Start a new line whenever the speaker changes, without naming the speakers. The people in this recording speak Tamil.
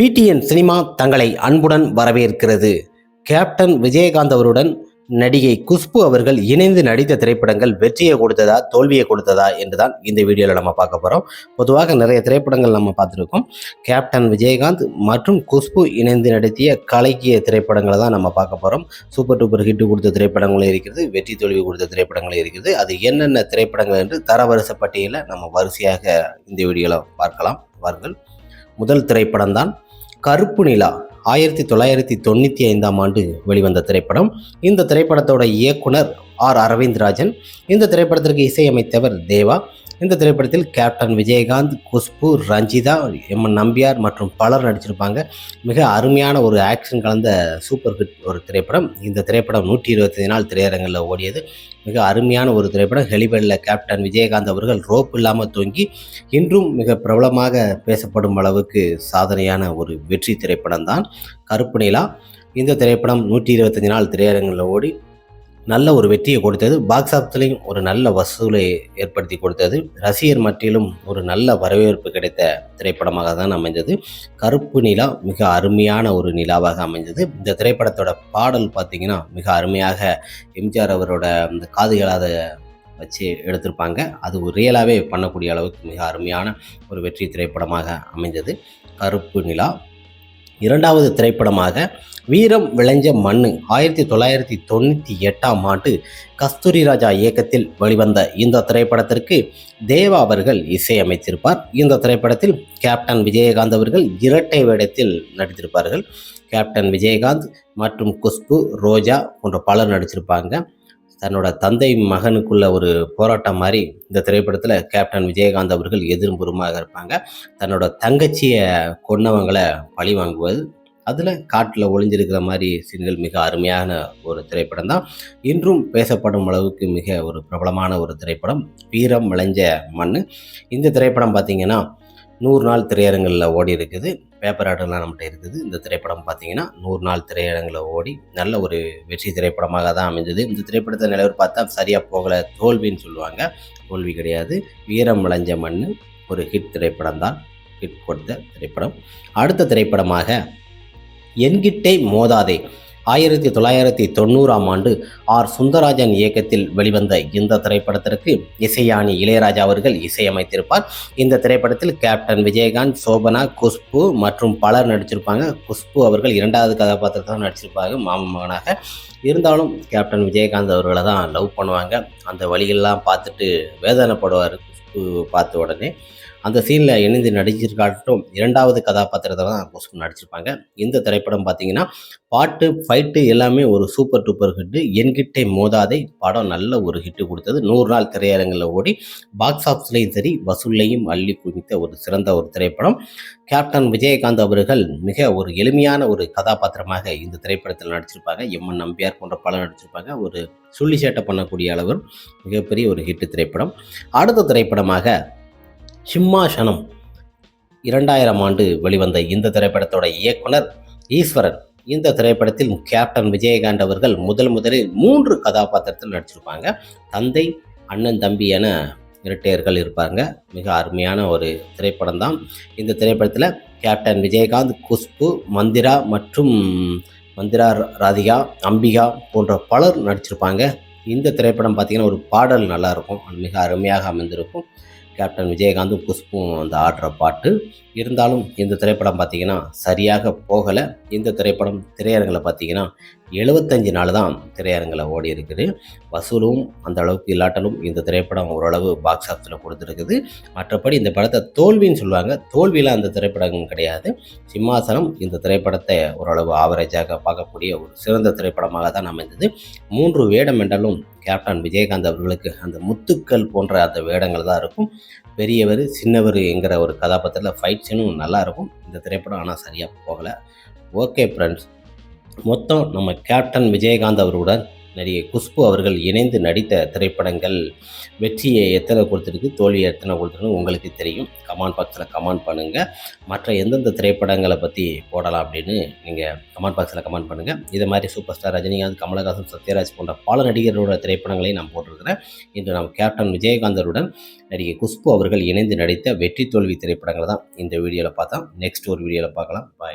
பிடிஎன் சினிமா தங்களை அன்புடன் வரவேற்கிறது. கேப்டன் விஜயகாந்த் அவருடன் நடிகை குஷ்பு அவர்கள் இணைந்து நடித்த திரைப்படங்கள் வெற்றியை கொடுத்ததா தோல்வியை கொடுத்ததா என்றுதான் இந்த வீடியோவில் நம்ம பார்க்க போகிறோம் பொதுவாக நிறைய திரைப்படங்கள் நம்ம பார்த்துருக்கோம். கேப்டன் விஜயகாந்த் மற்றும் குஷ்பு இணைந்து நடத்திய கலக்கிய திரைப்படங்களை தான் நம்ம பார்க்க போகிறோம் சூப்பர் டூப்பர் ஹிட் கொடுத்த திரைப்படங்களும் இருக்கிறது வெற்றி தோல்வி கொடுத்த திரைப்படங்களும் இருக்குது. அது என்னென்ன திரைப்படங்கள் என்று தரவரிசை பட்டியலை நம்ம வரிசையாக இந்த வீடியோவில் பார்க்கலாம். வாருங்கள். முதல் திரைப்படம் தான் கருப்பு நிலா ஆயிரத்தி தொள்ளாயிரத்தி தொண்ணூற்றி ஐந்தாம் ஆண்டு வெளிவந்த திரைப்படம். இந்த திரைப்படத்தோட இயக்குனர் ஆர் அரவிந்த்ராஜன். இந்த திரைப்படத்திற்கு இசையமைத்தவர் தேவா. இந்த திரைப்படத்தில் கேப்டன் விஜயகாந்த் குஷ்பு ரஞ்சிதா எம் நம்பியார் மற்றும் பலர் நடிச்சிருப்பாங்க. மிக அருமையான ஒரு ஆக்ஷன் கலந்த சூப்பர் ஹிட் ஒரு திரைப்படம். இந்த திரைப்படம் நூற்றி இருபத்தஞ்சு நாள் திரையரங்கில் ஓடியது. மிக அருமையான ஒரு திரைப்படம். ஹெலிபேடில் கேப்டன் விஜயகாந்த் அவர்கள் ரோப் இல்லாமல் தொங்கி இன்றும் மிக பிரபலமாக பேசப்படும் அளவுக்கு சாதனையான ஒரு வெற்றி திரைப்படம் தான் கருப்பு நிலா. இந்த திரைப்படம் நூற்றி இருபத்தஞ்சு நாள் திரையரங்கில் ஓடி நல்ல ஒரு வெற்றியை கொடுத்தது. பாக்ஸ் ஆஃபீஸ்லையும் ஒரு நல்ல வசூலை ஏற்படுத்தி கொடுத்தது. ரசிகர் மட்டிலும் ஒரு நல்ல வரவேற்பு கிடைத்த திரைப்படமாக தான் அமைஞ்சது கருப்பு நிலா மிக அருமையான ஒரு நிலாவாக அமைஞ்சது இந்த திரைப்படத்தோட பாடல் பார்த்திங்கன்னா மிக அருமையாக எம்ஜிஆர் அவரோட இந்த காதுகளாத வச்சு எடுத்திருப்பாங்க. அது ஒரு ரியலாகவே பண்ணக்கூடிய அளவுக்கு மிக அருமையான ஒரு வெற்றி திரைப்படமாக அமைந்தது. கருப்பு நிலா இரண்டாவது திரைப்படமாக வீரம் விளைஞ்ச மண்ணு ஆயிரத்தி தொள்ளாயிரத்தி தொண்ணூற்றி எட்டாம் ஆண்டு கஸ்தூரி ராஜா இயக்கத்தில் வெளிவந்த இந்த திரைப்படத்திற்கு தேவா அவர்கள் இசையமைத்திருப்பார். இந்த திரைப்படத்தில் கேப்டன் விஜயகாந்த் அவர்கள் இரட்டை வேடத்தில் நடித்திருப்பார்கள். கேப்டன் விஜயகாந்த் மற்றும் குஷ்பு ரோஜா போன்ற பலர் நடிச்சிருப்பாங்க தன்னோட தந்தை மகனுக்குள்ள ஒரு போராட்டம் மாதிரி இந்த திரைப்படத்தில் கேப்டன் விஜயகாந்த் அவர்கள் எதிர்புறமாக இருப்பாங்க. தன்னோட தங்கச்சியை கொன்னவங்களை பழி வாங்குவது அதில் காட்டில் ஒளிஞ்சிருக்கிற மாதிரி சீன்கள் மிக அருமையான ஒரு திரைப்படம் தான். இன்றும் பேசப்படும் அளவுக்கு மிக ஒரு பிரபலமான ஒரு திரைப்படம் வீரம் விளைஞ்ச மண் இந்த திரைப்படம் பார்த்திங்கன்னா நூறு நாள் திரையரங்களில் ஓடி இருக்குது. பேப்பர் ஆர்டர்லாம் நம்மகிட்ட இருக்குது. இந்த திரைப்படம் பார்த்தீங்கன்னா நூறு நாள் திரையரங்கில் ஓடி நல்ல ஒரு வெற்றி திரைப்படமாக தான் அமைஞ்சது. இந்த திரைப்படத்தை நிலவர் பார்த்தா சரியாக போகலை தோல்வின்னு சொல்லுவாங்க. தோல்வி கிடையாது. வீரம் விளைஞ்ச மண் ஒரு ஹிட் திரைப்படம் தான். ஹிட் கொடுத்த திரைப்படம். அடுத்த திரைப்படமாக என்கிட்டே மோதாதே ஆயிரத்தி தொள்ளாயிரத்தி தொண்ணூறாம் ஆண்டு ஆர். சுந்தரராஜன் இயக்கத்தில் வெளிவந்த இந்த திரைப்படத்திற்கு இசையானி இளையராஜா அவர்கள் இசையமைத்திருப்பார். இந்த திரைப்படத்தில் கேப்டன் விஜயகாந்த் சோபனா குஷ்பு மற்றும் பலர் நடிச்சிருப்பாங்க. குஷ்பு அவர்கள் இரண்டாவது கதாபாத்திரத்தில் நடிச்சிருப்பாங்க மாமன் இருந்தாலும் கேப்டன் விஜயகாந்த் அவர்களை தான் லவ் பண்ணுவாங்க. அந்த வழியெல்லாம் பார்த்துட்டு வேதனைப்படுவார் குஷ்பு பார்த்த உடனே. அந்த சீனில் இணைந்து நடிச்சிருக்காட்டும் இரண்டாவது கதாபாத்திரத்தை தான் குஷ்பு நடிச்சிருப்பாங்க. இந்த திரைப்படம் பார்த்தீங்கன்னா பாட்டு ஃபைட்டு எல்லாமே ஒரு சூப்பர் டூப்பர் ஹிட்டு என்கிட்டே மோதாதை படம் நல்ல ஒரு ஹிட்டு கொடுத்தது. நூறு நாள் திரையரங்கில் ஓடி பாக்ஸ் ஆஃபீஸ்லையும் சரி வசூல்லையும் அள்ளி குவித்த ஒரு சிறந்த ஒரு திரைப்படம். கேப்டன் விஜயகாந்த் அவர்கள் மிக ஒரு எளிமையான ஒரு கதாபாத்திரமாக இந்த திரைப்படத்தில் நடிச்சிருப்பாங்க. எம்என் நம்பியார் போன்ற பலர் நடிச்சிருப்பாங்க. ஒரு சுள்ளி சேட்டை பண்ணக்கூடிய அளவு மிகப்பெரிய ஒரு ஹிட்டு திரைப்படம். அடுத்த திரைப்படமாக சிம்மாசனம். இரண்டாயிரம் ஆண்டு வெளிவந்த இந்த திரைப்படத்தோட இயக்குனர் ஈஸ்வரன். இந்த திரைப்படத்தில் கேப்டன் விஜயகாந்த் அவர்கள் முதல் முதலில் மூன்று கதாபாத்திரத்தில் நடிச்சிருப்பாங்க. தந்தை அண்ணன் தம்பி என இரட்டையர்கள் இருப்பாங்க. மிக அருமையான ஒரு திரைப்படம் தான் இந்த திரைப்படத்தில் கேப்டன் விஜயகாந்த் குஷ்பு மந்திரா மற்றும் மந்திரா ராதிகா அம்பிகா போன்ற பலர் நடிச்சிருப்பாங்க. இந்த திரைப்படம் பார்த்திங்கன்னா ஒரு பாடல் நல்லாயிருக்கும். மிக அருமையாக அமைந்திருக்கும். கேப்டன் விஜயகாந்தும் குஷ்பும் அந்த ஆடுற பாட்டு. இருந்தாலும் இந்த திரைப்படம் பார்த்திங்கன்னா சரியாக போகலை. இந்த திரைப்படம் திரையரங்கில் பார்த்திங்கன்னா எழுபத்தஞ்சு நாள் தான் திரையரங்கில் ஓடி இருக்குது வசூலும் அந்த அளவுக்கு இல்லாட்டலும் இந்த திரைப்படம் ஓரளவு பாக்ஸ் ஆஃபீஸில் கொடுத்துருக்குது. மற்றபடி இந்த படத்தை தோல்வின்னு சொல்லுவாங்க. தோல்வியில் அந்த திரைப்படம் கிடையாது. சிம்மாசனம் இந்த திரைப்படத்தை ஓரளவு ஆவரேஜாக பார்க்கக்கூடிய ஒரு சிறந்த திரைப்படமாக தான் அமைந்தது. மூன்று வேடம் என்றாலும் கேப்டன் விஜயகாந்த் அவர்களுக்கு அந்த முத்துக்கள் போன்ற அந்த வேடங்கள் தான் இருக்கும். பெரியவர் சின்னவர் என்கிற ஒரு கதாபாத்திரத்தில் ஃபைட் சீனும் நல்லாயிருக்கும் இந்த திரைப்படம் ஆனால் சரியாக போகலை. ஓகே ஃப்ரெண்ட்ஸ் மொத்தம் நம்ம கேப்டன் விஜயகாந்த் அவருடன் நடிகை குஷ்பு அவர்கள் இணைந்து நடித்த திரைப்படங்கள் வெற்றியை எத்தனை கொடுத்துருக்கு தோல்வியை எத்தனை கொடுத்துருக்கு உங்களுக்கு தெரியும். கமெண்ட் பாக்ஸில் கமெண்ட் பண்ணுங்கள் மற்ற எந்தெந்த திரைப்படங்களை பற்றி போடலாம் அப்படின்னு நீங்கள் கமெண்ட் பாக்ஸில் கமெண்ட் பண்ணுங்கள் இது மாதிரி சூப்பர் ஸ்டார் ரஜினிகாந்த் கமலஹாசன் சத்யராஜ் போன்ற பல நடிகர்களோட திரைப்படங்களையும் நான் போட்டிருக்கிறேன். இன்று நாம் கேப்டன் விஜயகாந்தருடன் நடிகை குஷ்பு அவர்கள் இணைந்து நடித்த வெற்றி தோல்வி திரைப்படங்களை தான் இந்த வீடியோவில் பார்த்தோம் நெக்ஸ்ட் ஒரு வீடியோவில் பார்க்கலாம். பாய்